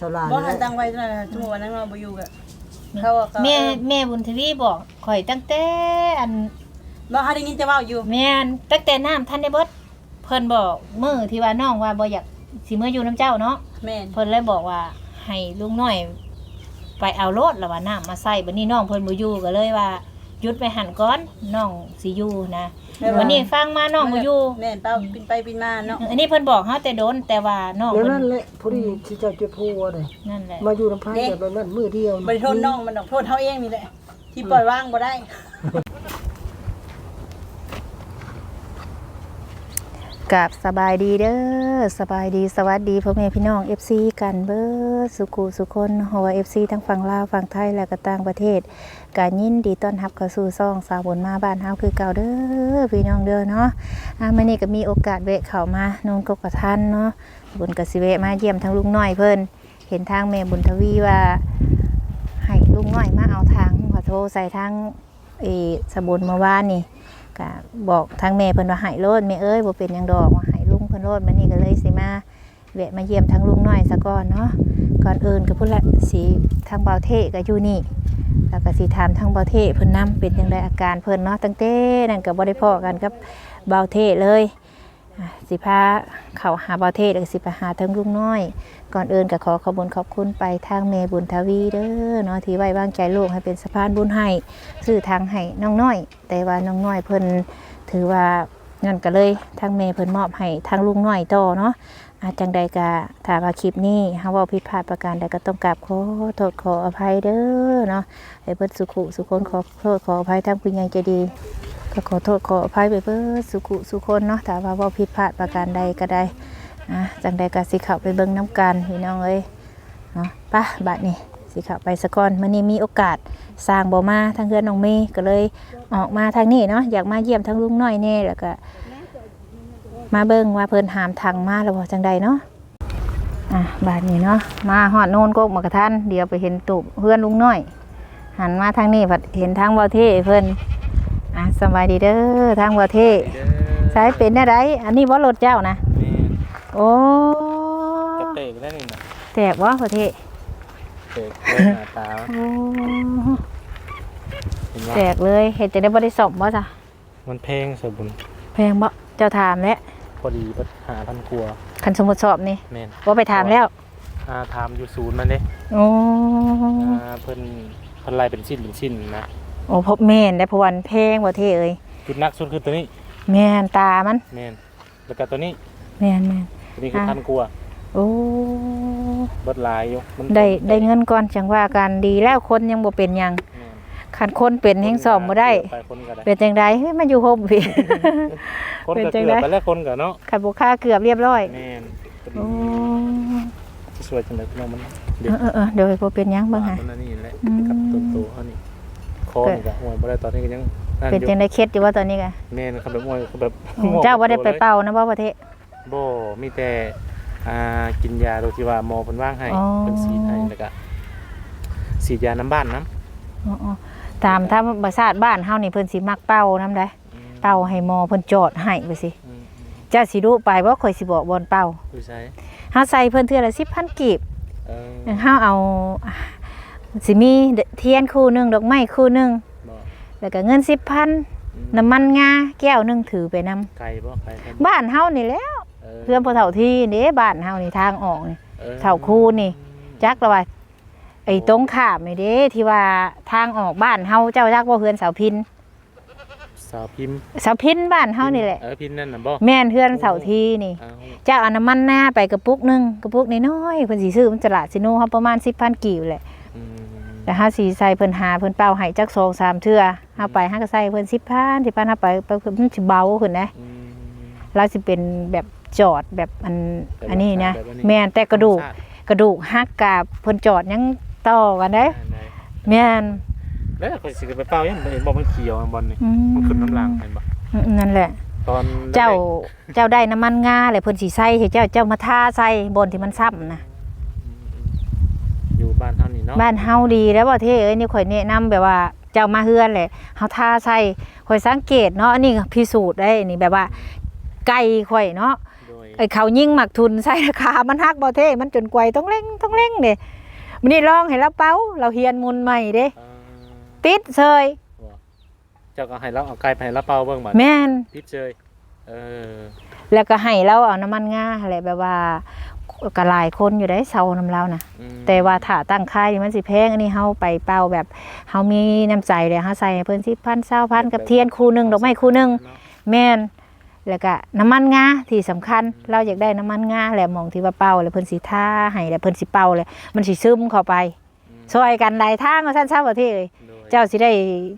สลานบ่หันตังไว้เท่านั้นนะชั่วโมงวันนั้นเราบ่อยู่ก็เขาว่าเขาแม่แม่บุญทวีบอกข่อยตั้งแต่อันบ่หาได้ยินจะเว้าอยู่แม่นตั้งแต่น้ำท่านได้เบิดเพิ่นบอกมื้อที่ว่าน้องว่าบ่อยากสิมื้ออยู่น้ำเจ้าเนาะแม่นเพิ่นเลยบอกว่าให้ลุงน้อย ไปเอารถแล้วว่าน้ำมาใส่บัดนี้น้องเพิ่นบ่อยู่ก็เลยว่าหยุดไปหันก่อนน้องสิอยู่นะ วันนี้ฟังมาน้องบ่อยู่แม่นเป้าปินไปปินมาเนาะอันนี้เพิ่นบอกเฮาแต่โดนแต่ว่าน้องเดี๋ยวเพิ่นนั่นแหละพอดีที่เจะเจ็บหัวเลยนั่นแหละมาอยู่น้ำพายแบบนั้นมือเดียวบ่ได้โทษน้องมันดอกโทษเฮาเองนี่แหละ ที่ปล่อยว่างบ่ได้ กับสบายดีเด้อสบายดีสวัสดีพ่อแม่พี่น้อง FC กันเบิดสุขุสุคนหัว FC ทั้งฝั่งลาวฝั่งไทยและก็ต่างประเทศกายินดีต้อนรับเข้าสู่ซ่องสาวบนมาบ้านเฮาคือเก่าเด้อ อพี่น้องเด้อเนาะอ่ามื้อนี้ก็มีโอกาสแวะเข้ามาโนนกกกะทันเนาะบุญก็สิแวะมาเยี่ยมทั้งลุงน้อยเพิ่นเห็นทางแม่บุญทวีว่าให้ลุงน้อยมาเอาทางขอโทรใส่ทางเอสบุญเมื่านนี่ก็บอกทางแม่เพิ่นว่าให้โลดแม่เอ้ยบ่เป็นหยังดอกว่าให้ลุงเพิ่นโลดมานี่ก็เลยสิมาแวะมาเยี่ยมทางลุงน้อยซะก่อนเนาะก่อนอื่นก็พุ่นละสิทางเบาเทก็อยู่นี่ แล้วก็สิถามทางเบาเทเพิ่นนํเป็นจังไดอาการเพิ่นเนาะตั้งแต่นั่นก็บ่ได้พ้อกันกับเบาเทเลยสิพาเข้าหาเบาเทแล้วก็สิไปหาทางลุงน้อย ก่อนอื่นก็ขอขอบคุญขอบคุณไปทางแม่บุญทวีเด้อเนาะที่ไว้วางใจลูกให้เป็นสะพานบุญให้ซื้อทางให้น้องน้อย แต่ว่าน้องน้อยเพิ่นถือว่างั้นก็เลยทางเมย์เพิ่นมอบให้ทางลุงน้อยต่อเนาะ อาจังใดกะถ้าว่าคลิปนี้เฮาเว้าผิดพลาดประการใดก็ต้องกราบขอโทษขออภัยเด้อเนาะให้เพิ่นสุขุสุคนขอโทษขออภัยทางผู้ใหญ่ใจดีก็ขอโทษขออภัยไปเบิดสุขุสุคนเนาะถ้าว่าเว้าผิดพลาดประการใดก็ได้อะจังใดก็สิเข้าไปเบิ่งน้ำกันพี่น้องเอ้ยเนาะป่ะบัดนี้สิเข้าไปสะก่อนมื้อนี้มีโอกาสสร้างบ่มาทางเพื่อนน้องเมย์ก็เลยออกมาทางนี้เนาะอยากมาเยี่ยมทางลุงน้อยแน่แล้วก็ มาเบิ่งว่าเพิ่นหามทางมาแล้วบ่จังใดเนาะอะบาดนี้เนาะมาฮอดโน่นโกกมากระทันเดี๋ยวไปเห็นตุบเพื่อนลุงน้อย หันมาทางนี้ผัดเห็นทางบ่เท่เพิ่นอะสบายดีเด้อทางบ่เท่ใช้เป็นได้ไรอันนี้บ่รถเจ้านะนี่โอ้กระเตกได้นี่นะแตกบ่บ่เท่เตกเลยหน้าตาโอ้เห็นว่าแตกเลยเห็นจะได้บ่ได้สอบบ่จ้ะมันเพลงสบุญแพงบ่เจ้าถามแล้วพ อดีปัญหาพันกลัวคันสมมุติสอบนี่แม่นว่าไปถามแล้วอาทามอยู่ศูนย์มันเด้โอ้อ่าเพิ่นเพิ่นไล่เป็นชิ้นเป็นชิ้นนะโอ้พบแม่นได้เพราะวันแพงบ่เท่เอ้ยจุดหนักสุดคือตัวนี้แม่นตามันแม่นแล้วก็ตัวนี้แม่นแม่น ตัวนี้คืออ่าพันกลัวโอ้ เบิดหลายอยู่มันได้ได้เงินก่อนจังว่ากันดีแล้วคนยังบ่เป็นหยัง แม่นคันคนเป็นแฮงสอบบ่ได้ไปคนก็ได้เป็นจังไดเฮ้ยมาอยู่โฮมพี่ คนเป็นก็จังเกืได๋อบไปแล้วคนก็เนาะคันบ่ค่าเกือบเรียบร้อยแม่นพอดีโอ้สวยจังเลยพี่น้องมันเออเออเออเดี๋ยวบ่เป็นหยังเบิ่งให้มันอันนี้แหละอืม กับต้นโตเฮานี่คอนี่ก็ห่วยบ่ได้ตอนนี้ก็ยังนั่นเป็นอยู่จังได๋เคล็ดอยู่ว่าตอนนี้ก็แม่นครับแบบห่วยคือแบบโอ้เจ้าบ่ได้ไปเป่านะบ่ประเทศ บ่มีแต่อ่ากินยาโดยที่ว่าหมอเพิ่นว่างให้อ๋อ เพิ่นฉีดให้แล้วก็ฉีดยาน้ำบ้านน้ำอ๋อๆ ตามธรรมชาติบ้านเฮานี่เพิ่นสิมักเป่านํได้อืมเป่าให้หมอเพิ่นจอดให้ไปสิอืมเจ้าสิรู้ไปว่าข่อยสิบอกบอนเป่าผู้ใช้เฮาใส่เพิ่นเทื่อละ10,000กีบเออเฮาเอาสิมีเทียนคู่หนึงดอกไม้คู่หนึงบ่แล้วก็เงิน10,000อืมน้ำมันงาแก้วหนึงถือไปนำไก่บ่ไก่ครับบ้านเฮานี่แหล้วเพื่อนพ่อเฒ่าที่เด้บ้านเฮานี่ทางออกนี่ออเฒ่าคู่นี่จักละว่า ไอ้ตรงข้ามนี่เด้ที่ว่าทางออกบ้านเฮาเจ้าจักบ่เฮือนเสาพินสาวพิมพ์เสาพินบ้านเฮานี่แหละเออพิมพ์นั่นน่ะบ่แม่นเฮือนเสาทีนี่เอาเจ้าเอาน้ำมันหน้าไปกระปุกหนึงกระปุกน้อยๆเพิ่นสิซื้อมันตลาดซิโนเฮาประมาณ10,000กีบแหละอืมแต่เฮาสิใส่เพิ่นหาเพิ่นเป่าให้จัก2 3เทื่อเฮาไปเฮาก็ใส่เพิ่น10,000 10,000เฮาไปไปเพิ่นมันสิเบาขึ้นนะ อืม เราสิเป็นแบบจอดแบบอันแบบอันนี้นะ แบบอันนี้ แม่นแต่กระดูกธรรมชาติกระดูกหักกับเพิ่นจอดยัง ต่อกันเด้ได้แม่นๆแล้วข่อยสิไปเป่ายังเห็นบ่มันเขียวอันบอลนี่อืมันขึ้นน้ำลางเห็นบ่อืมนั่นแหละ ตอนเจ้าแรกเจ้าได้น้ำมันงาเลยเพิ่นสิใส่ให้เจ้าเจ้ามาทาใส่บนที่มันซ้ำนะอยู่บ้านเฮานี่เนาะบ้านเฮาดีแล้วบ่เท่เอ้ยนี่ข่อยแนะนำแบบว่าเจ้ามาเฮือนแหละเฮาทาใส่ข่อยสังเกตเนาะอันนี้ก็พิสูจน์ได้นี่แบบว่า ไก่ข่อยเนาะโดยไอ้เขายิ่งหมักทุนใส่ราคามันฮักบ่เท่มันจนกวยต้องเร่งต้องเร่งเด้ มื้อนี้ลองให้เราเป้าเราเฮียนมุนใหม่เด้เออติดเซยเจ้าก็ให้เราเอาไก่ไปให้เราเป่าเบิ่งบัดแม่น ติดเจยเออแล้วก็ให้เราเอาน้ำมันงาอะไรแบบว่าก็หลายคนอยู่ได้เซาน้ำเรานะอืมแต่ว่าถ้าตั้งค่ายนี่มันสิแพงอันนี้เฮาไปเป่าแบบเฮามีน้ำใจเลยเฮาใส่ให้เพิ่น10,000 20,000กับเทียนคู่หนึงดอกไม้คู่หนึงเนาะแม่น แล้วก็น้ำมันงาที่สำคัญ เราอยากได้น้ำมันงาแหละหมองที่ว่าเป่าแล้วเพิ่นสิท่าให้แล้วเพิ่นสิเป่าเลยมันสิซึมเข้าไปอืมช่วยกันหลายทางว่าซั่นซะบ่เท่เอ้ยโดยเจ้าสิได้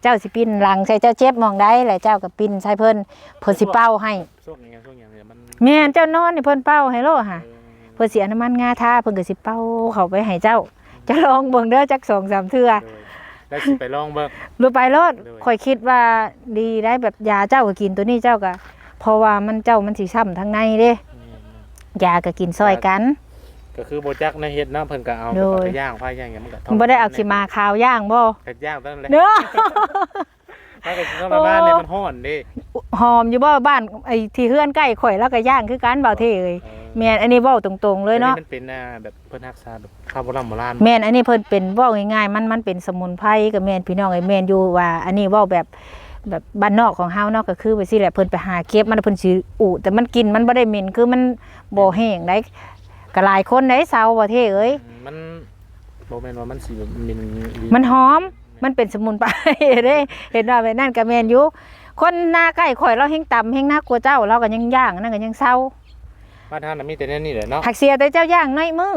เจ้าสิปิ้นหลังใส่เจ้าเจ็บหมองใดแล้วเจ้าก็ปิ้นใส่เพิ่นเพิ่นสิเป่าให้ช่วงยังไงช่วงยังไงมันแม่นเจ้านอนนี่เพิ่นเป่าให้โลค่ะเออเพิ่นสิเอาน้ำมันงาทาเพิ่นก็สิเป่าเข้าไปให้เจ้า จะลองเบิ่งเด้อจัก2-3เทื่อโดยแล้วสิไปลองเบิ่งหรือไปโลดโดยข่อยคิดว่าดีได้แบบยาเจ้าก็กินตัวนี้เจ้าก็ เพราะว่ามันเจ้ามันสิช้ำทางในเด้นี่ยาก็กินซอยกัน ก็คือโบจักในเฮ็ดเนาะเพิ่นก็เอาโดยไปย่างไฟย่างหยังมันก็ทบ่ได้เอาสิมาขาวย่างบ่ก็ย่างตั้งแต่เด้อถ้าเกิดเข้ามาบ้านเนี่ยมันฮ้อนเด้หอมอยู่บ่บ้านไอ้ที่เฮือนใกล้ข่อยแล้วก็ย่างคือกันเบาเท่เอ้ยเออแม่นอันนี้เว้าตรงๆเลยเนาะอัมันเป็นอ่าแบบเพิ่นรักษาแบบข้าวโบราณโบราณแม่นอันนี้เพิ่นเป็นเว้าง่ายๆมันมันเป็นสมุนไพรก็แม่นพี่น้องไอ้แม่นอยู่ว่า อันนี้เว้าแบบ แบบบ้านนอกของเฮาเนาะก็คือไปสิแหละเพิ่นไปหาเก็บมันเพิ่นสิอุแต่มันกินมันบ่ได้เหม็นคือมันบ่แห้งได้ก็หลายคนได้เซาบ่เท่เอ้ยมันโบแม่นว่ามันสิแบบมันมันหอมมันเป็นสมุนไพรเด้เห็นว่าแบบนั้นก็แม่นอยู่คนหน้าใกล้ข่อยเราเฮงต่ำเฮงหน้ากลัวเจ้าเราก็ยังย่างนั่นก็ยังเศร้าบ้านท่านน่ะมีแต่แนวนี่แหละเนาะหักเสียแต่เจ้าย่างน้อยมือ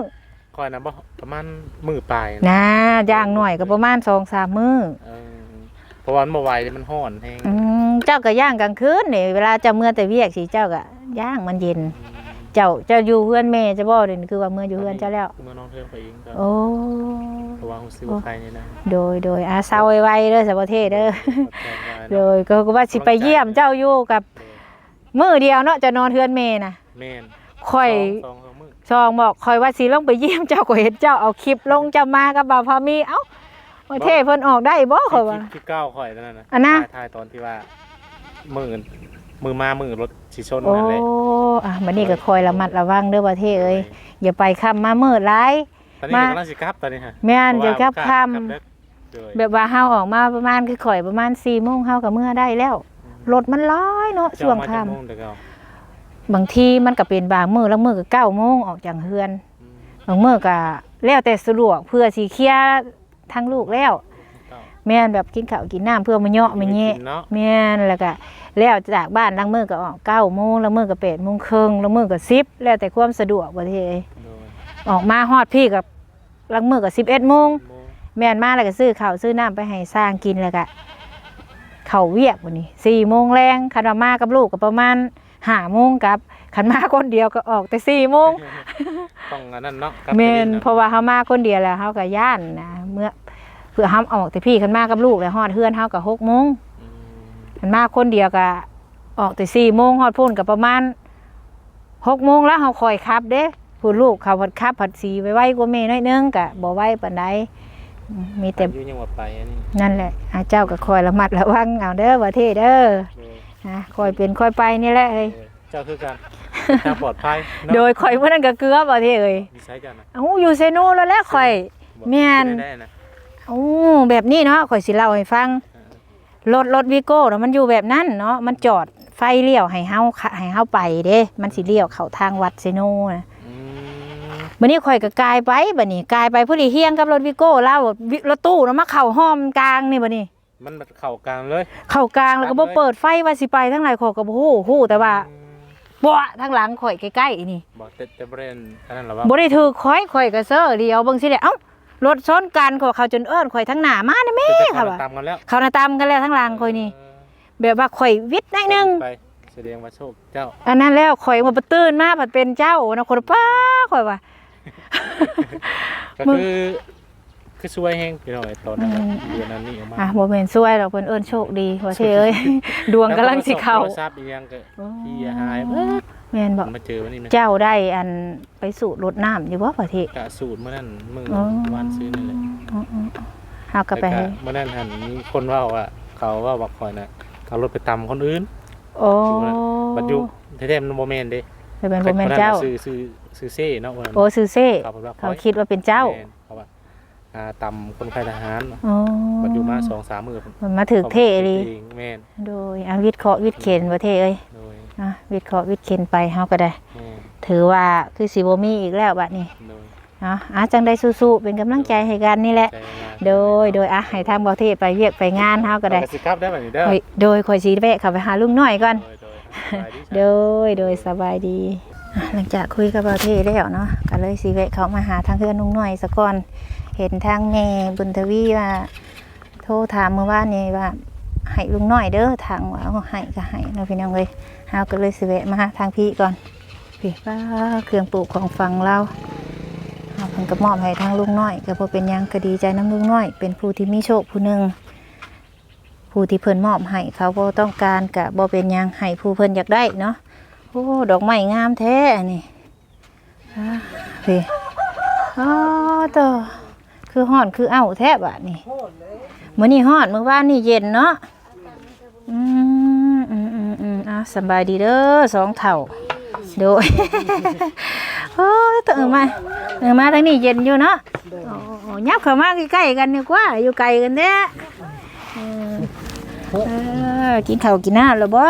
คอยน่ะบ่ประมาณมือปลายนะนะย่างหน่อยก็ประมาณสองสามมือเออ เพราะว่ามันบ่ไหวเลยมันฮ้อนแฮงอืมเจ้าก็ย่างกลางคืนนี่เวลาเจ้าเมื่อแต่เวียกสิเจ้าก็ย่างมันเย็น เจ้าเจ้าอยู่เพื่อนแม่จะบ่เด่นคือว่าเมื่ออยู่เพื่อนเจ้าแล้ว คือมาน้องเทื่อนไปเองก็โอ้ เพราะว่ารู้สึกว่าใครนี่นะโดยโดยอาเศร้าไว้ๆเด้อสาวประเทศเด้อขอบใจหลายโดเนาะยก็ก็ว่าสิไปเยี่ยมเจ้าอยู่กับมือเดียวเนาะจะนอนเพื่อนแม่น่ะแม่นค่อย สองสองมื้อซองบอกคอยว่าสิลงไปเยี่ยมเจ้าก็เห็นเจ้าเอาคลิปลงจะมากับบ่าวพามีเอ้า ประเทศเพิ่นออกได้บ่ข่อยว่าคลิปที่เก้าข่อยนั่นน่ะอันน่ะ ถ่ายถ่ายตอนที่ว่ามือมือมามือรถสิชนโอ้นั่นแหละอะบัดนี้ก็คอยระมัดระวังเด้อประเทศเอ้ยอย่าไปค่ำมามืดหลาย ตอนนี้มา กำลังสิกลับตอนนี้ฮะแม่นอย่าครับค่เด้อโดยำแบบว่าเฮาออกมาประมาณคือข่อยประมาณ4โมงเฮาก็เมื่อได้แล้วรถมันร้อยเนาะช่วงเจ้ามาค่ำจากโมงเด้อเก่าบางทีมันก็เป็นบางมื้อแล้วมื้อก็9โมงออกจากเฮือนอืมบางมื้อก็แล้วแต่สะดวกเพื่อสิเคลียร์ ทั้งลูกแล้วเก้าแม่นแบบกินข้าวกินน้ำเพื่อมาเหยาะมาแยะกินเนาะแม่นแล้วก็แล้วจากบ้านลังมือก็ออกเก้าโมงลังมือก็แปดโมงครึ่งลังมือก็สิบแล้วแต่ความสะดวกประเทศโดยออกมาฮอดพี่กับลังมือก็สิบเอ็ดโมงโมงแม่นมาแล้วก็ซื้อข้าวซื้อน้ำไปให้สร้างกินแล้วก็เข้าวเวียกวันนี้สี่โมงแรงคันว่ามากับลูกก็ประมาณห้าโมงกับคันมาคนเดียวก็ออกแต่สี่โมงต้องอันนั้นเนาะกลับแม่นไปเพราะว่าเฮามาคนเดียวแล้วเฮาก็ย่านนะเมื่อเพื่อเฮาออกแต่พี่คันมากับลูกแล้วฮอดเฮือนเฮาก็หกโมงอืมมันมาคนเดียวก็ออกแต่สี่โมงฮอดพุ่นกับประมาณหกโมงแล้วเขาคอยขับเด้ผู้ลูกเขาผัดขับผัดสีไว้ไว้กว่าเมน้อยนึงกะบ่ไว้ปานใดอืมมีแต่อายุยังว่าไปอันนี้นั่นแหละอาเจ้าก็คอยระมัดระวังเอาเด้อว่าเท่เด้อโดยนะคอยเป็นคอยไปนี่แหละเอ้ยโดยเจ้าคือกันทางปลอดภัยเนาะโดยคอยเมื่อนั้นก็เกลือบ่เท่เอ้ยมีใช้กันนะเอ้าอยู่เซโนแล้วแหละคอยบอกแม่นได้ได้นะเอ้าแบบนี้เนาะคอยสิเล่าให้ฟัง รถรถวีโก้เนาะมันอยู่แบบนั้นเนาะมันจอดไฟเลี้ยวให้เฮาขะให้เฮาไปเด้ มันสิเลี้ยวเข้าทางวัดเซโนนะอืมบัดนี้ข่อยก็กายไปบัดนี้กายไปผู้ดีเฮียงกับรถวีโก้แล้ววิรถตู้เนาะมาเข้าห้อมกลางนี่บัดนี้ มันแบบเข่ากลางเลย เข้ากลางแล้วก็บ่เปิดไฟว่าสิไปทางไหนข่อยก็บ่ฮู้ฮู้แต่ว่าอืมบ่ทางหลังข่อยใกล้ๆนี่บอกแต่แต่บริเวณอันนั้นเหรอวะบ่ได้ถือข่อยข่อยก็เซ้อเดียวเบิ่งสิแหละเอ้า รถชนกันข่อยเขาจนเอิ้นข่อยทางหน้ามานะแม่คือจะค่ะเข้าว่าตามกันแล้วเขาน่ะตามกันแล้วทางหลังข่อยนี่แบบว่าข่อยวิทย์หน่อยหนึงไปแสดงว่าโชคเจ้า อันนั้นแล้วข่อยมาประตื่นมาผัดเป็นเจ้านะคนป้าข่อยว่า ก็มึงคือคือช่วยแห้งพี่น้อยตอนนั้นอืมเดือนนั้นนี่ออกมาอะบ่แม่นซวยดอกเพิ่นเอิ้นโชคดีว่าเซ่เอ้ย ดวงกำลังสิเข้าโทรศัพท์อีกอยังก็พี่หายเบิด แม่นบอกมาเจอวันนี้ไหมเจ้าได้อันไปสู่รถน้ำอยู่บ่ประเทศ กะสูตรเมื่อนั้นมืออ๋อวันซื้อนั่นแหละอ๋อๆๆเฮาก็ไปแล้วเมื่อนั้นหันมีคนว่าว่าเขาว่าบอกคอยน่ะเขารถไปตำคนอื่น โอ้บัดอยุแท้ๆมันโมเมนเด้ไปเป็นบ่แม่นเจ้า ซื้อซื้อซื้อเซ่เนาะวันนั้นโอ้ซื้อเซ่ครับผมว่าเขาคิดว่าเป็นเจ้าแม่นเพราะว่าอ่าตำคนไข้ทหาร อ๋อปัจจุบันสองสามมือมันมาถึกเท่เลยเองแม่นโดยอาวิทย์เคราะห์วิทย์เข็นบ่เท่เอ้ยโดย อะวิทย์เคราะห์วิทย์เข็นไปเฮาก็ได้ แม่นถือว่าคือสิบ่มีอีกแล้วบัดนี้โดยเนาะอะจังได้สู้ๆเป็นกำลังใจให้กันนี่แหละ ใจงานโดยโดยอะให้ทางบ่เทศไปเวียกไปงานเฮาก็ได้ เอาสิครับได้แบบนี้เด้อโดยโดยคอยสิแวะเข้าไปหาลุงน้อยก่อน โดยโดยสบายดีโดยโดยสบายดีอะหลังจากคุยกับบ่เทศแล้วเนาะก็เลยสิแวะเข้ามาหาทางเพื่อนลุงน้อยซะก่อน เห็นทางแม่บุญทวีว่า โทรถามเมื่อวานนี้ว่า ให้ลุงน้อยเด้อทางว่าเอาให้ก็ให้เนาะพี่น้องเอ้ยเฮาก็เลยสิแวะมาทางพี่ก่อนพี่ว่าเครื่องปลูกของฟังเราเอาเพิ่นก็มอบให้ทางลุงน้อยก็บ่เป็นหยังก็ดีใจน้ำลุงน้อย เป็นผู้ที่มีโชคผู้หนึงผู้ที่เพิ่นมอบให้เขาบ่ต้องการก็บ่เป็นหยังให้ผู้เพิ่นอยากได้เนาะโอ้ดอกไม้งามแท้อันนี่พี่อ๋อต่อคือฮ้อนคือเอ้าแท้บัดนี้โคตรเลยมื่อนี้ฮอดเมื่อวานนี่เย็นเนาะ อืมอืมอืมอืมอะสำบายดีเด้อสองเท่าโดยโอ้ยตื่นมาเออมาทางนี้เย็นอยู่เนาะโอ้โหยับเข้ามาใกล้ๆกันดีกว่า อยู่ไกลกันแท้เออเออกินข้าวกินน้ำแล้วบ่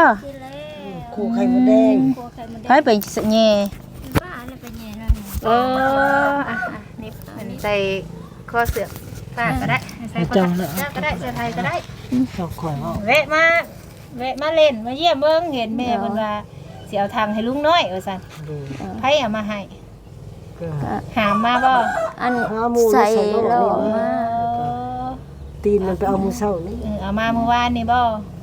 คู่ไข่มดแดงไปไปแง่เอออะอะนี่อันนี้ใส่ข้อเสือกผ้าก็ได้ใส่ข้อเสือกก็ได้เสื้อไทยก็ได้ชอบข่อยเอาแวะมา แวะมาเล่นมาเยี่ยมเบิ่งเห็นแม่เพิ่นว่าสิเอาทางให้ลุงน้อยว่าซั่นดูไผเอามาให้ก็หามมาบ่อันหาหมูใส่ใส่แล้แล้ววมาตีนมันไปเอามือเศร้านี่เออเอามาเมื่อวานนี่บ่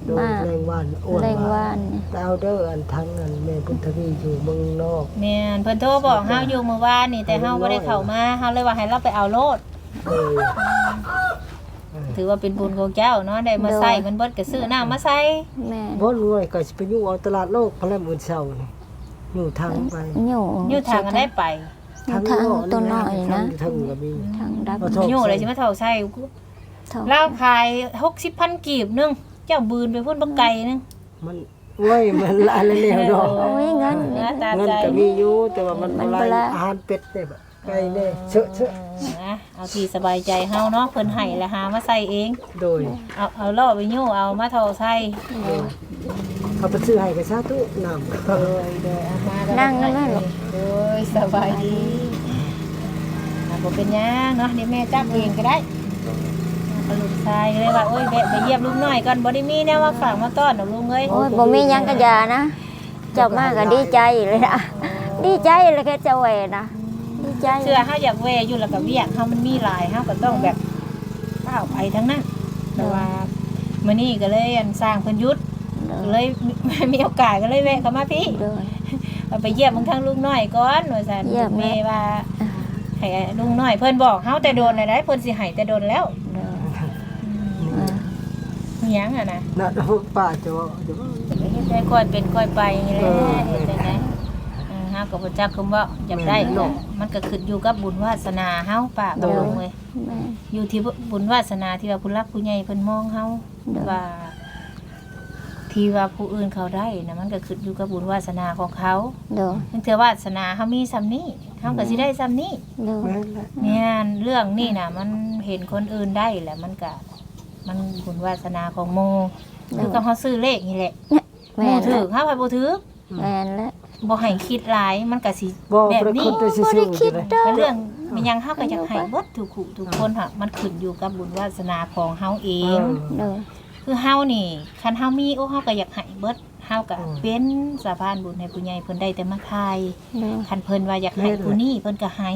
โดนแรงวานอ้วนแรงวานนี่แต่เอาเด้ออันทั้งอันแม่พุทธวีอยู่เมืองนอกแม่นเพิ่นโทรบอกเฮาอยู่เมื่อวานนี่แต่เฮาบ่ได้เข้ามาเฮาเลยว่าให้เราไปเอาโลดเออ ถือว่าเป็นบุญของเจ้าเนาะได้มาใส่มันเบิดก็ซื้อน้ำมาใส่แม่บ่รวยก็สิไปอยู่เอาตลาดโลกพะแลมื้อเช้านี่อยู่ทางไปอยู่อยู่ทางกันได้ไปทางตัวน้อยนะทางก็มีทางดับขอโทษอยู่เลยสิมาเท่าใส่เท่าลาวขาย60,000กีบนึงเจ้าบืนไปพุ่นบักไก่นึงมันโอ้ยมันละละแล้วดอกโอ้ยเงินเออตามเงินใจก็มีอยู่แต่ว่ามันมันบ่บ่ไรละอาหารเป็ดได้บ่ ไก่เด้เชอะเชอะนะเอาที่สบายใจเฮาเนาะเพิ่นให้แล้วหามาใส่เอง โดยเอาเอาล่อไปยู่เอามาเท่าใส่เขาไปซื้อให้ก็สาธุน้ำโดยโดยเอามาแล้วนั่งนั่นแหละโดยสบายดีอะบ่เป็นหยังเนาะเดี๋ยวแม่จับเองก็ได้เอาลูกชายก็เลยว่าโอ้ยแวะไปเยี่ยมลุงหน่อยก่อนบ่ได้มีแนวว่าฝากมาต้อนดอกลุงเอ้ยโอ้ยบ่มีหยังกระยานะ เจ้ามาก็ดีใจเลยนะ ดีใจเลยแค่เจ้าแหวนะ ดีใจเชื่อเฮาอยากแวะอยู่แล้วก็เวียกเฮามันมีหลายเฮาก็ต้องแบบก้าวไปทั้งนั้นแต่ว่ามื้อนี้ก็เลยอันสร้างเพิ่นหยุดก็เลยมีมีโอกาสก็เลยแวะเข้ามาพี่โดย เอาไปเยี่ยมมึงทั้งลุงน้อยก่อนว่าซั่นเยี่ยมแม่ว่าให้ลุงน้อยเพิ่นบอกเฮาแต่โดนแล้วได้เพิ่นสิให้แต่โดนแล้วโดยอืมอิหยังอะนะ น่ะป้าจะว่าจะว่า เฮ็ดได้ค่อยเป็นค่อยไปอย่างนี้แหละเออ เฮ็ด จังได๋เออเฮาก็บ่จักคำว่าอยากได้แม่นเนาะมันก็ขึ้นอยู่กับบุญวาสนาเฮาป้าโดบ่ยลงเลยแม่อยู่ที่บุญวาสนาที่ว่าผู้รักผู้ใหญ่เพิ่นมองเฮาโดยว่า ที่ว่าผู้อื่นเขาได้นะมันก็ขึ้นอยู่กับบุญวาสนาของเขาโดยถึงเถือวาสนาเฮามีซ้ำนี้เฮาก็สิได้ซ้ำนี้โดยแม่นแหละเนี่ยเรื่องนี่นะมันเห็นคนอื่นได้แหละมันก็มันบุญวาสนาของโมคือกับเขาซื้อเลขนี่แหละโมแม่นถืแล้อวข้าไปบ่ถือแม่นแล้ว บ่ให้คิดหลายมันก็สิบ่แบบประนี้คุณไปซื่อๆอยู่เลยเป็นเรื่องมันยังเฮาก็อยากให้เบิดทุกคู่ทุกคนค่ะมันขึ้นอยู่กับบุญวาสนาของเฮาเองโดยคือเฮานี่คันเฮามีโอ้เฮาก็อยากให้เบิดเฮาก็เป็นสะพานบุญให้ผู้ใหญ่เพิ่นได้แต่มาทายโดย คันเพิ่นว่าอยากให้ผู้นี้เพิ่นก็ให้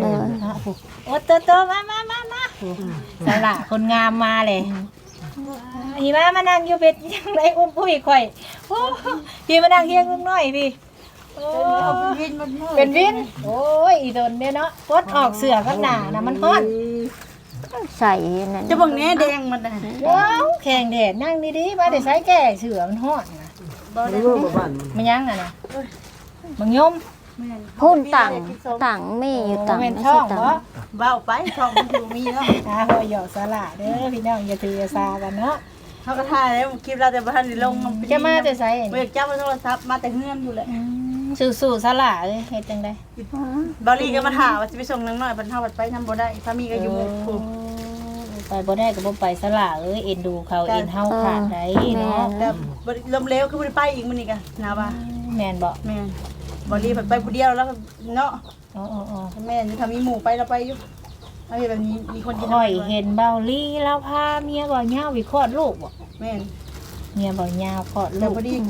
โดยนะโอ้โหโอ้โตโตมามามามาสละคนงามมาเลยพี่มามานั่งอยู่เป็ดยังไงอุ้มผู้อีกข่อยโอ้พี่มานั่งเฮียงลุงน้อยพี่โอ้ เป็นวิน โอ้ยอีโดนเนี่ยเนาะกดออกเสือกับหนานะมันฮ้อนใส่นั่นจะบังแหน่แดงมันน่ะว้าวแข่งแดดนั่งดีๆมาได้ใช้แก่เสือมันฮ้อนนะไม่รู้ว่าบ้านมันมันยังอะนะมังยมพุ่นตังตังมีอยู่ตังโเป็นไม่ช่อใช่งตังบ่เบาไปช่องมันอยู่มีเนาะอ่าพอหยอกสละเด้อพี่น้องอย่าถืออย่าซากันเนาะเขาก็ถ่ายแล้วคลิปเราแต่บ่ทันได้ลงจะมาแต่ไสเบิกจับโทรศัพท์มาแต่เฮือนอยู่แหละ อืมสู้ๆซะล่ะเอ้ยเฮ็ดจังได๋บอลลี่ก็มาถามว่าจะไปส่งนางน้อยบรรเทาบัดไปทำบ่ได้สามีก็อยู่หมู่ผู้ไปบ่ได้ก็บ่ไปซะล่ะเอ้ยเอ็นดูเขาเอ็นเฮาขาดได้เนาะแต่บ่ได้ลมเหลวคือบ่ได้ไปอีกมื้อนี้ก็นาว่าแม่นบ่แม่นบอลลี่ไปผู้เดียวแล้วก็เนาะอ๋อๆแม่นถ้ามีหมู่ไปแล้วไปอยู่เอาเฮ็ดแบบนี้มีคนๆกินข่อยเห็นเบาลี่แล้วพาเมียบ่ยาววิคลอดลูกบ่แม่น เมียบ่ยาวคลอดแล้ลูวกพอดีถึง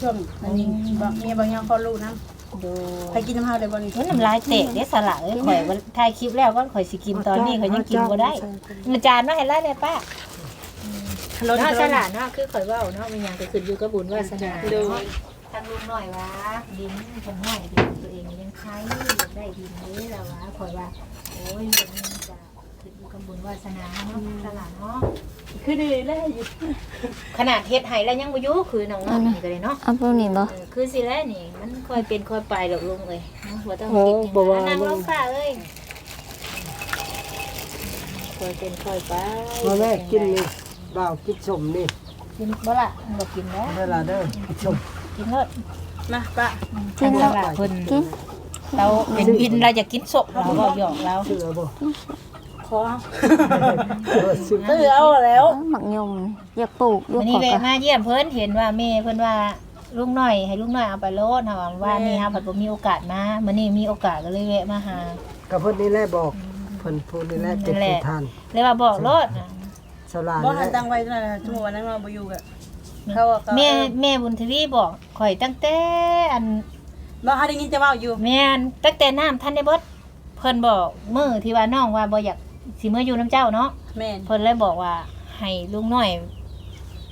ช่วงอันนี้บ่เมียบางอย่างพอรู้นํดูไปกินน้ำเฮาได้บ่นี่มันน้ำลายเตะได้สละเอ้ยข่อยว่าถ่ายคลิปแล้วก็ข่อยสิกินตอนนี้ข่อยยังกินบ่ได้อาจารย์มาให้ไล่เลยป้ารถเนาะสละเนาะคือข่อยเว้าเนาะมันหยังก็ขึ้นอยู่กับบุญวาสนาดูเนาะทางลุงหน่อยวะดินเพิ่นให้ดินตัวเองยังใช้อยากได้ดินนี้แล้ววะข่อยว่าโอ้ยเรื่องนี้จะขึ้นอยู่กั บบุญวาสนาเนาะสละเนาะคือดีแล้วอยู่ขนาดเฮ็ดให้แล้วยังบ่อยู่คือน้องๆนี่ก็เลยเนาะเอาพวกนี้บ่เออคือสิแล้วนี่ มันค่อยเป็นค่อยไปหรอกลุงเอ้ยเนาะบ่ต้องโอ้คิดอย่างบ่ว่า นั้นนั่งลงฟ้าเอ้ยค่อยเป็นค่อยไปมาแม่กินนี่บ่าวกินชมนี่กินบ่ล่ะบ่กินแล้วเวลาเด้อกินชมกินเถอะมาป้ากินแล้วล่ะเพิ่นกินเราเป็นวินเราจะกินศพเราก็หยอกเราเชื่อบ่ ขอเออซื้อเออเอาแล้วหมักยมอยากปลูกอยู่วันขนี้อแวะกะมาเยี่ยมเพิ่นเห็นว่าแม่เพิ่นว่าลุงหน่อย ให้ลุงหน่อยเอาไปโลดเฮาว่านี่เฮาผัดบ่มีโอกาสมามื้อนี้มีโอกาสก็เลยแวะมาหา กับเพิ่นนี่แหละบอกเพิ่นพูดนี่แหละเป็นผู้ทานเลยว่าบอกโลดน่ะสลาบ่นี่หันแหตัละงไว้ตรงนั้นน่ะสมมุติว่านั่งรอบ่อยู่ก็เขาว่าเขาแม่แม่บุญทวีบอกข่อยตั้งแต่อัน บ่หาได้ยินจะเว้าอยู่ แม่นตั้งแต่น้ำท่านได้เบิดเพิ่นบอกมื้อที่ว่าน้องว่าบ่อยาก สิมื้ออยู่น้ำเจ้าเนาะแม่นเพิ่นเลยบอกว่าให้ลุงน้อย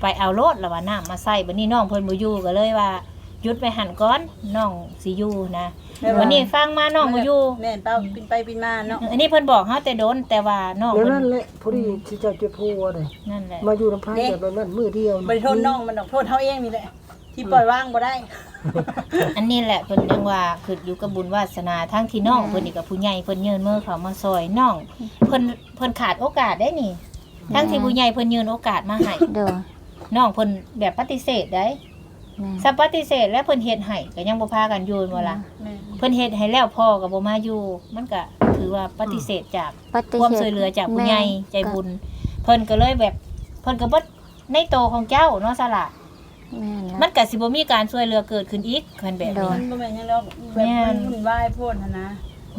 ไปเอารถแล้วว่าน้ำมาใส่บัดนี้น้องเพิ่นบ่อยู่ก็เลยว่าหยุดไปหันก่อนน้องสิอยู่นะวันนี้ฟังมาน้องบ่อยู่แม่นเป้าปินไปปินมาเนาะอันนี้เพิ่นบอกเฮาแต่โดนแต่ว่าน้องเดี๋ยวเพิ่นนั้นแหละพอดีที่เจ้าจะพูดว่าเลยนั่นแหละมาอยู่น้ำพายแบบนั้นมือเดียวบ่ได้โทษน้องมันดอกโทษเฮาเองนี่แหละที่ปล่อยว่างบ่ได้ อันนี้แหละเพิ่นยังว่าคืออยู่กับบุญวาสนาทั้งที่น้องเพิ่นนี่กับผู้ใหญ่เพิ่นยืนมือเขามาซอยน้องเพิ่นเพิ่นขาดโอกาสได้นี่ ทั้งที่ผู้ใหญ่เพิ่นยืนโอกาสมาให้เด้อน้องเพิ่นแบบปฏิเสธได้แม่ถ้าปฏิเสธแล้วเพิ่นเฮ็ดให้ก็ยังบ่พากันอยู่บ่ล่ะแม่นเพิ่นเฮ็ดให้แล้วพ่อก็บ่มาอยู่ มันก็ถือว่าปฏิเสธจากปฏิความเสธช่วยเหลือจากผู้ใหญ่ใจแม่บุญ เพิ่นก็เลยแบบเพิ่นก็บ่ในโตของเจ้าเนาะสละ แม่นมัละนก็สิบ่มีการช่วยเหลือเกิดขึ้นอีกคันแบบโด นี้ มันบ่แม่นหยังดอกแบบมันวุ่นวายโพดหั่นนะ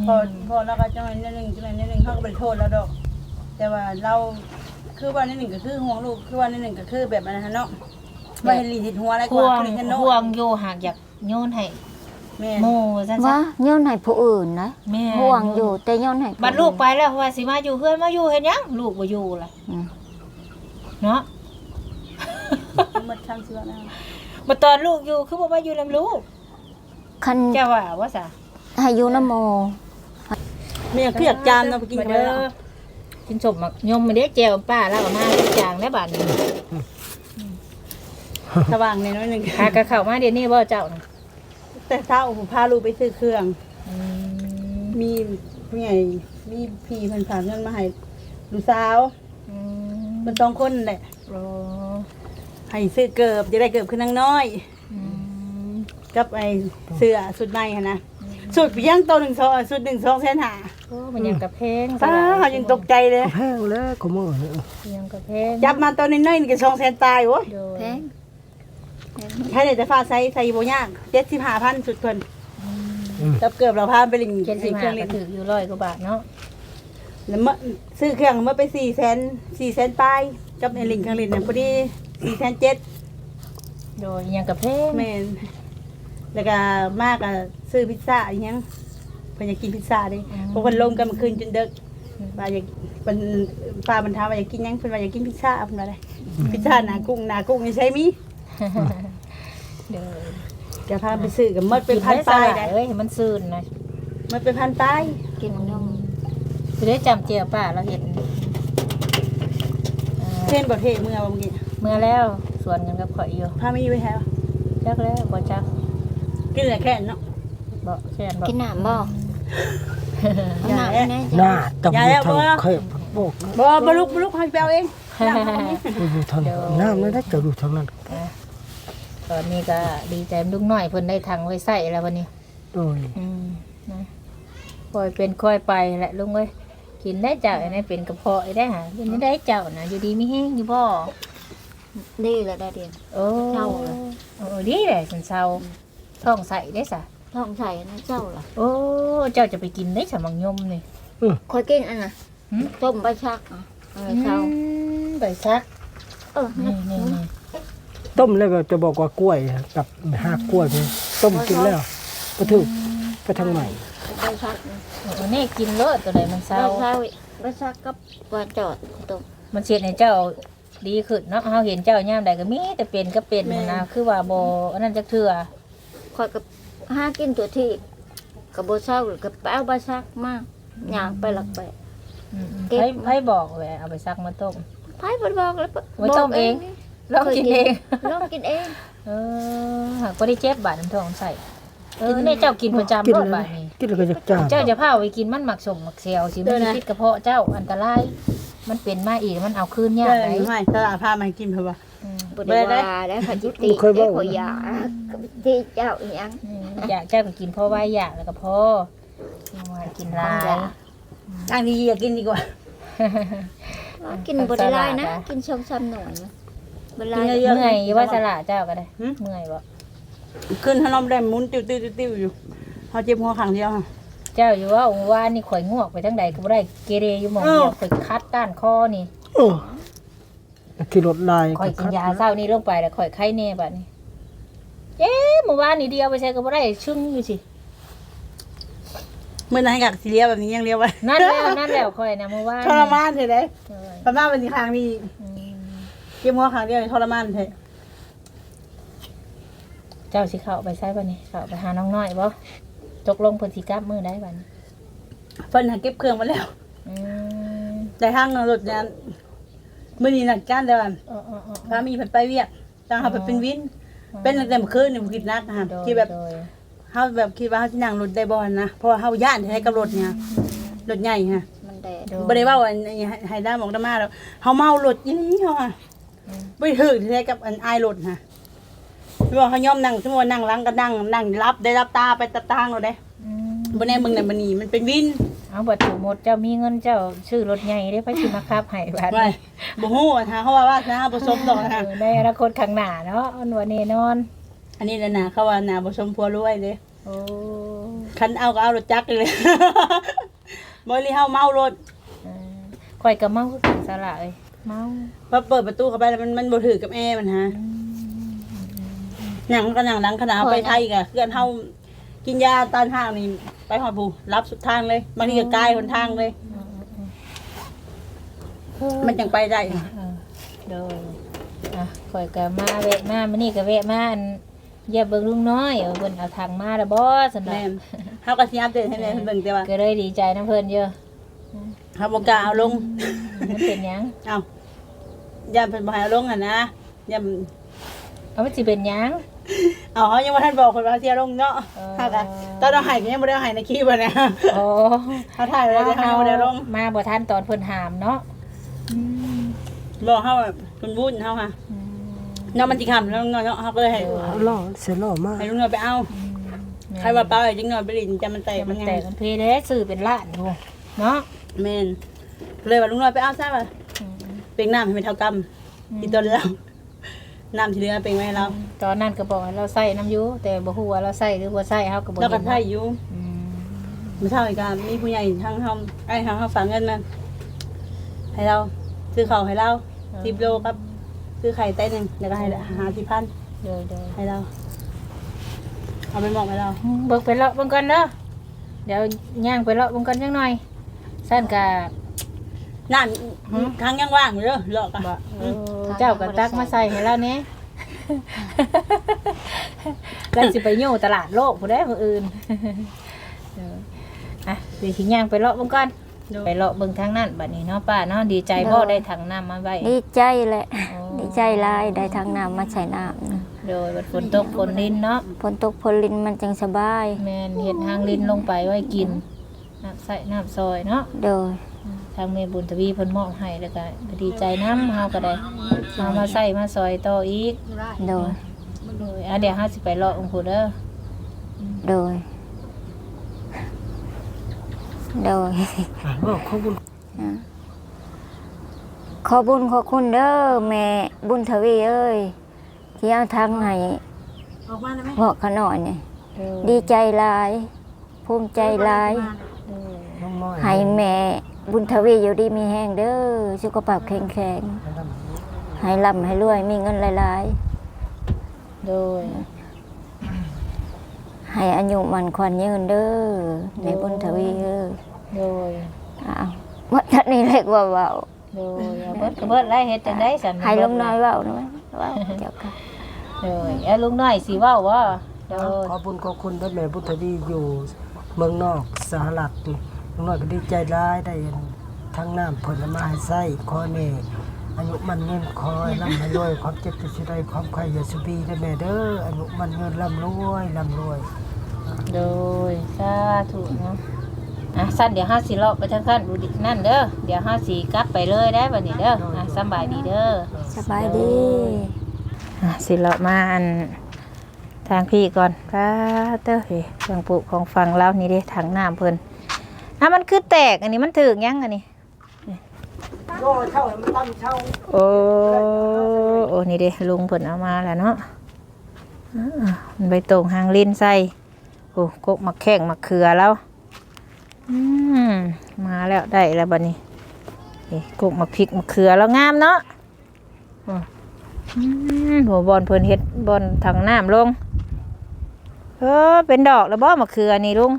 พอพอแล้วก็จังได๋นิดนึงจังได๋นิดนึงเขาก็บ่ได้โทษแล้วดอก แต่ว่าเราคือว่านิดนึงก็คือห่วงลูกคือว่านิดนึงก็คือแบบนั้นนะเนาะว่าเห็นลีติดหัวอะไรกห่วว่างคือเห็นเนาะห่วงอยู่หากอยากโยนให้แม่โมซั่นว่าซะโย้อนให้ผู้อื่นนะแม่ห่วงอยู่แต่โย้อนให้ผู้บัดลูกไปอื่นแล้วว่าสิมาอยู่เพื่อนมาอยู่เฮ็ดหยังลูกบ่อยู่ล่ะอืมเนาะ หมดทางเสือแล้วบัดตอนลูกอยู่คือบ่มาอยู่นํลูกคันเจ้าว่าว่าซะให้อยู่น้ำโมแม่คืออยากจามเนาะไปกินมากันเด้แล้อวกินสมมักยมมาเด้แจวป้าแล้วก็มาจางแล้วบาดนี้สว่างในน้อยหนึงหากะเข้ามาเดี๋ยวนี้บ่เจ้าน่ะแต่เช้าผมพาลูกไปซื้อเครื่อง อืมมีผู้ใหญ่มีพี่เพิ่นฝากเงินมาให้ลูกสาวอืมมันสองคนนั่นแหละ โอ้ ให้ซื้อเกิบจะได้เกิบขึ้นนางน้อยอืมกับไอ้เสื้อสุดในหั่นนะสุดเพียงตัวหนึ่งสองสุดหนึ่งสองแสนหาโอ้มันยังกระเพงป้าเขายังตกใจเลย แพงแล้วขโมยเนี่ยยังกระเพงจับมาตัวน้อยๆนี่ก็สองแสนตายโว้ยโดยแพงใช่เลยแต่ฟ้าใส่ใส่โบยากเจ็ดสิบห้าพันสุดคนกับเกือบเราพาไปลิงเจ็ดสิบเคห้ารื่องก็เล่นถืออยู่ร้อยกว่าบาทเนาะแล้วเมื่อซื้อเครื่องเมื่อไปสี่แสนสี่แสนปลายกับไอ้ลิงเครื่องเล่นเนี่ยพอดี สี่แสนเจ็ดโดยยังกระเพงแมนแล้วก็มากอะซื้อพิซซ่าอีกยังเพิ่นอยากกินพิซซ่าเดิเพราะเพิ่นลงกันเมื่อคืนจนดึกว่าอยากเพิ่นป้าบรรทามว่าอยากกินหยังเพิ่นว่าอยากกินพิซซ่าเพิ่นว่าได้พิซซ่าหนากุ้งหนากุ้งนี่ใช่มีโดยจะพาไปซื้อกับหมดเป็นพันกิปลายได้ได้เอ้ยให้มันซื่นหน่อยหมดเป็นพันปลายกินนมจะได้จำเจียวป้าเราเห็นอ่าเช่นบ่เทเมื่อว่าเมื่อกี้ เมื่อแล้วส่วนกันกับข่อยอยู่พาไม่อยู่ไว้แถวจักแล้วบ่จักกินเหลือแค่นั้นเนาะบ่แค่นบ่กินน้ำบ่เอาน้ำอย่าแน่หน้าตำอย่ารแล้ววจบ่ทางเคยบอกบ่บ่ลุกบ่ลุกให้ไปเอาเองอยู่ทางน้ำนั่นได้จะอยู่ทางนั้นตอนนี้ก็ดีใจลุงน้อยเพิ่นได้ทางไว้ใส่แล้ววันนี้โดยอืมนะค่อยเป็นค่อยไปแหละลุงเอ้ยกินได้เจ้าอันนี้เป็นกระเพาะได้หากินได้เจ้านะอยู่ดีไม่แห้งอยู่บ่ ดีแล้วได้เดียน โอ้เจ้าเหรอโอ้ดีเลยสันเศร้าท้องใส่ได้สะท้องใส่นะเจ้าล่ะโอ้เจ้าจะไปกินได้สมังยมนี่ คอยกินอันน่ะหืม ต้มใบชักอะเออเช้าอืมไปซักเออนี่นี่นี่นี่ต้มแล้วก็จะบอกว่ากล้วยกับหากกล้วยนี่ต้มกินแล้วก็ถูกไปทางใหม่ใบชักนะโอ้นี่กินเลอะตัวไหนมันใบเศร้าเช้าอีกใบชักกับกวาดจอดต้มมันเสียให้เจ้า ดีขึ้นเนาะเฮาเห็นเจ้ายามใดก็มีแต่เป็นก็เป็นนะคือว่าบ่อันนั้นจักเทื่อคอยกับห้ากินตัวที่กับโบเช้าหรือกับแป้วใบชักมากย่างไปหลักไป อืมเก็บ ไผไผบอกแหละเอาไปซักมาต้ม ไพ่บดบอกแล้วไว้ต้มเอง ลองกินเองลองกินเอง เออหากบ่ได้เจ็บบาดน้ำท้องใส่เออนี่เจ้ากินประจำกินรอดแล้วบาดนี้ กินแล้วก็จะจ้าเจ้าจะพาไปกินมันหมักสมหมักเซลสิมันสิพิษกระเพาะเจ้าอันตราย มันเป็นมาอีกมันเอาคืนยากได้ไหนไม่ตลาดพามากินเพิ่นว่าอืมบไดว่าแล้วค่ะจิตติได้ขอยาที่เจ้าอีหยังอืมอยากเจ้าก็กินพ่อไว้อยากแล้วก็พ่อเอามากินหลายทางดีอยากกินดีกว่า กินบไดไล่นะ กินชมซ้ำหน่อยนะบไดกินไล่เยอะๆเมื่อยอยู่ว่าสละเจ้าก็ได้หืมเมื่อยบ่ขึ้นถนนได้หมุนติ้วติ้วติ้วอยู่เขาเจ็บหัวขังเดียวค่ะ เจ้าอยู่ว่าองค์ว่านี่ข่อยงวกไปทั้งใดก็บ่ได้เกเรอยู่หมองเดียวข่อยคัดก้านคอนี่โอ้ขี่รถลายข่อยกินยาเศร้านี่ลงไปแล้วข่อยไข้แน่บัดนี้เอ๊ะเมื่อวานนี่เดียวไปใช้ก็บ่ได้ชึ่งอยู่สิเมื่อไหร่กักสิเลียแบบนี้ยังเลียไว้นั่นแล้วนั่นแล้วข่อยนะเมื่อวานทรมานเถอะเด้เออทรมานเป็นครั้งนี้อืมเจ็บหัวขังเดียวทรมานเถอะเจ้าสิเข้าไปใช้บัดนี้เข้าไปหาน้องน้อยบ่ ตกลงเพิ่นสิกลับมื้อใดบัดนี้เพิ่นหาเก็บเครื่องมาแล้ว อืมแต่ทางรถนั้นมื่อนี้หนักการเดียวกันเออๆๆ พามีเพิ่นไปเวียกจังเขาไปเป็นวินเป็นตั้งแต่เมื่อคืนนี่บ่คิดนักนะคะโดยคิดแบบโดยเฮาแบบคิดว่าเฮาสินั่งรถได้บ่นะเพราะว่าเฮาย่านใช้กับรถเนี่ยรถใหญ่ฮะมันแดดโดย บ่ได้เว้าอันนี้ให้ให้ได้บอกได้มาแล้วเฮาเมารถอีหลีเฮาอะบ่ได้ถึกใช้กับอันอายรถฮะเพราะ ว่าเฮายอมนั่งสมมุติว่านั่งหลังก็นั่งนั่งรับได้รับตาไปตะตางเอาได้อืมบ่แน่มึงน่ะบ่นี่มันเป็นวินเอาบัตรถูกหมดเจ้ามีเงินเจ้าชื่อรถใหญ่ได้ไปสิมาคับให้บัดไว้บ่ฮู้อะฮะเขาว่าว่านะบ่สมดอกนะเออในอนาคตข้างหน้าเนาะอันวันแน่นอนอันนี้น่ะนะเขาว่าน่ะบ่สมพัวรวยเด้โอ้คันเอาก็เอารถจักรเลย บ่รีเฮาเมารถเออข่อยก็เมาคือกันสละเอ้ยเมา พอเปิดประตูเข้าไปแล้วมันมันบ่ถือกับแอร์มันฮะ หนังก็หนังหลังขนาดเอาไปไทยก็เพื่อนเฮากินยาตอนทางนี่ไปฮอดผู้รับสุดทางเลยบางทีก็กายหนทางเลย มันจังไปได้เออโดยอะข่อยก็มาแวะมามื้อนี้ก็แวะมาอันเยี่ยมเบิ่งลุงน้อยเออเพิ่นเอาทางมาแล้วบ่ซั่นแม่น่ะนเฮาก็สิอัปเดตให้แม่เพิ่นเบิ่งแต่ว่าก็เลยดีใจนํเพิ่นเยอะเฮาบ่กล้าเอาลงมันเป็นหยังเอาย่านเพิ่นบ่ให้เอาลงอะนะย่านเอามันสิเป็นหยัง เอาเฮายังบ่ทันบอกเพิ่นว่าสิเอาลงเนาะเออเฮาก็ตอนเราให้ก็ยังบ่ได้เอาให้ในคลิปอะนะโอ้เฮาถ่ายไว้แล้วแต่เฮายังบ่ได้เอาลงมาบ่ทันตอนเพิ่นหามเนาะอืมบอกเฮาแบบเพิ่นวุ่นเฮาค่ะอืมเนาะมันสิค่ํแล้วเนาะเฮาก็เลยให้เอาล่อเสียล่อมากให้ลุงเนาะไปเอาใครว่าเปล่าให้จิงหน่อยไปลินจะมันแตกแต่มัมันนไงแตกมันเพเด้ซื้อเป็นล้านโหเนาะแม่นเลยว่าลุงน้อยไปเอาซะว่าอืมเป็นน้ำให้เป็นเท่ากำอีตัวเรา น้ำที่เหลือเป็นไว้ให้เราตอนนั้นก็บอกให้เราใส่น้ำอยูแต่บ่ฮู้ว่าเราใส่หรือบ่ใส่เฮาก็บ่เราก็เห็นใช้อยู่อืมเมื่อเช้าอีกการมีผู้ใหญ่ทั้งเฮาไอ้ทางเฮาฝากเงินมาให้เราซื้อข้าวให้เราสิบโลกับซื้อไข่ไต้หนึ่งแล้วก็ให้หาสิพันเดี๋ยวเดี๋ยวให้เราเอาไปบอกให้เราเบิกไปเลาะเบิ่งก่อนเด้อเดี๋ยวย่างไปเลาะเบิ่งก่อนจังหน่อยซั่นก็ น้ำทางยังว่างอยู่เด้อเลาะกันบ่เออเจ้าก็ตักมาใส่ให้เราแหน่แล้วสิไปโย่ตลาดโลกผู้ใดผู้อื่นเอออะเดี๋ยวสิย่างไปเลาะเบิ่งก่อนไปเลาะเบิ่งทางนั้นบัดนี้เนาะป้าเนาะดีใจบ่ได้ถังน้ำมาไว้ดีใจแหละโอ้ดีใจหลายได้ทางน้ำมาใส่น้ำนะโดยบัดฝนตกฝนลิ้นเนาะฝนตกฝนลินมันจังสบายแม่นเฮ็ดทางลิ้นลงไปไว้กินน้ำใส่น้ำซอยเนาะโดยทางเมบุญทวีเพิ่นมอบให้แล้วก็ก็ดีใจนำเฮาก็ได้เอามาใส่มาซอยต่ออีกโดยโดยอะเดี๋ยวห้าสิไปรอองค์ปู่เด้อโดย โดยอะบอกขอบคุณขอบุญขอบคุณเด้อแม่บุญทวีเอ้ยที่เอาทางให้ออกมาได้ไหมเหมาะขน่อยนี่โดยดีใจหลาย ภูมิใจหลายโดยน้องน้อยให้แม่ บุญทวีอยู่ดีมีแห้งเด้อสุขภาพแข็งแข็งให้ร่ำให้รวย มีเงินหลายโดย ๆ ให้อายุมันควันยืนเด้อในบุญทวีเอ้ยโดย อ้าววัดท่านนี้เล็กว่าเบาโดยเอาเบิดก็เบิดแล้วเฮ็ดจังได๋สันให้ลงน้อยเบาหน่อยเบาเจ้าค่ะโดยเอาลุงน้อยสิเว้าบ่โดยขอบคุณขอบคุณด้วยแม่พุทธดีอยู่เมืองนอกสหรัฐนี่ น้องน้อยก็ดีใจร้ายได้เห็นทั้งน้ำผลไม้ไส้คอเน่อายุมันเงินคอยร่ำให้รวยความเจ็บจะสิได้ความใครอย่าสุบีได้แม่เด้ออายุมันเงินร่ำรวยร่ำรวยโดยสาธุเนาะอะสั้นเดี๋ยวห้าสิเลาะไปทางขั้นดูดินั่นเด้อเดี๋ยวห้าสิกลับไปเลยได้บัดนี้เด้ออะสำบายดีเด้อสบายดีอะสิเลาะมาอันทางพี่ก่อนป้าเต้อเฮ้ยเครื่องปลูกของฟังเรานี่เด้ถังน้ำเพิ่น อะมันคือแตกอันนี้มันถึกยังอันนี้โอ้เช่ามันตั้งเช่าโอ้โอ้นี่เด้ลุงเพิ่นเอามาแล้วเนาะอ่ามันใบตองหางลิ้นใส่โอ้กกมักแข้งมักเขือแล้วอืมมาแล้วได้แล้วบัดนี้นี่กกมักพริกมักเขือแล้วงามเนาะอืมอืมหัวบอลเพิ่นเฮ็ดบอลถังน้ำลงเออเป็นดอกแล้วบ่มักเขือนี่ลุง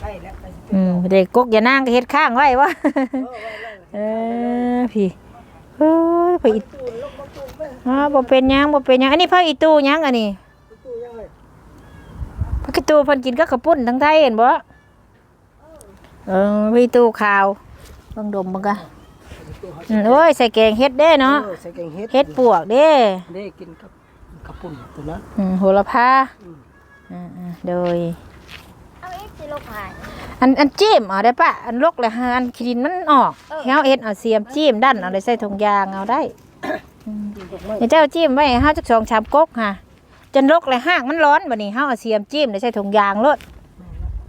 ได้แล้วไปสิอืมเด็กกกอย่านางก็เฮ็ดข้างไว้วะ เออพี่เฮ้ยพระอีอ่าบ่เป็นหยังบ่เป็นหยังอันนี้พระอีตูหยังอันนี้ตู้ยังไงพระอีตูเพิ่นกินก็กระปุ้นทั้งไทยเห็นบ่เออพระอีตูขาวเบิ่งดมเบิ่งกะอืมโอ้ยใส่แกงเฮ็ดเด้เนาะออใส่แกงเฮ็ดเฮ็ดปวกเด้ได้กินกับกับปุ่นตัวนั้นอืมโหระพาอ่าๆโดย เอาอีกสิลูกหาย อันอันจิ้มเอาได้ปะอันลกเลยฮะอันขีดินมันออกเฮาเอ็ดเอาเสียมจิ้มดันเอาได้ใส่ถุงยางเอาได้อืมเดี๋ยวเจ้าจิ้มไว้ให้เฮาจักสองชามก๊กค่ะ จนลกเลยห้างมันร้อนบัดนี้เฮาเอาเสียมจิ้มได้ใส่ถุงยางโลด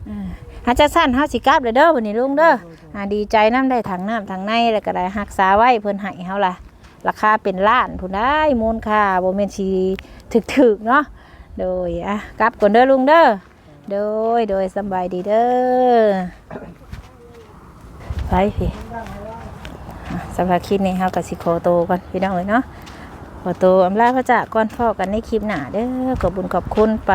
อ่าหาจะสั้นเฮาสิกลับเลยเด้อบัดนี้ลุงเด้ออ่าดีใจน้ำได้ถังน้ำถังในแล้วก็ได้รักษาไว้เพิ่นให้เฮาล่ะ ราคาเป็นล้านพุ่นได้มูลค่าบ่แม่นสิถึกๆเนาะโดยอะกลับก่อนเด้อลุงเด้อ โดยโดยสบายดีเด้อไปพี่สำหรับคลิปนี้เฮากับสิโคโตก่อนพี่น้องเลยเนาะขอโตวอำลาพระจากก่อนพ่อกันในคลิปหน้าเด้อขอบุญขอบคุณไป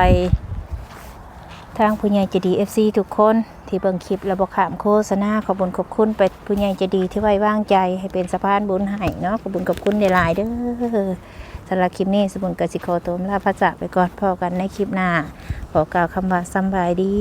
ทางผู้ใหญ่จดี FC ทุกคน ที่เบิ่งคลิปและบอกขามโฆษณาขอบุญขอบคุณไปผู้ใหญ่จดีที่ไว้วางใจให้เป็นสะพานบุญให้เนาะขอบุญขอบคุณหลายเด้อ สำหรับคลิปนี้สมุนกสิโคโตมลาพระจาไปก่อนพ่อกันในคลิปหน้า ขอกล่าวคำว่าสบายดี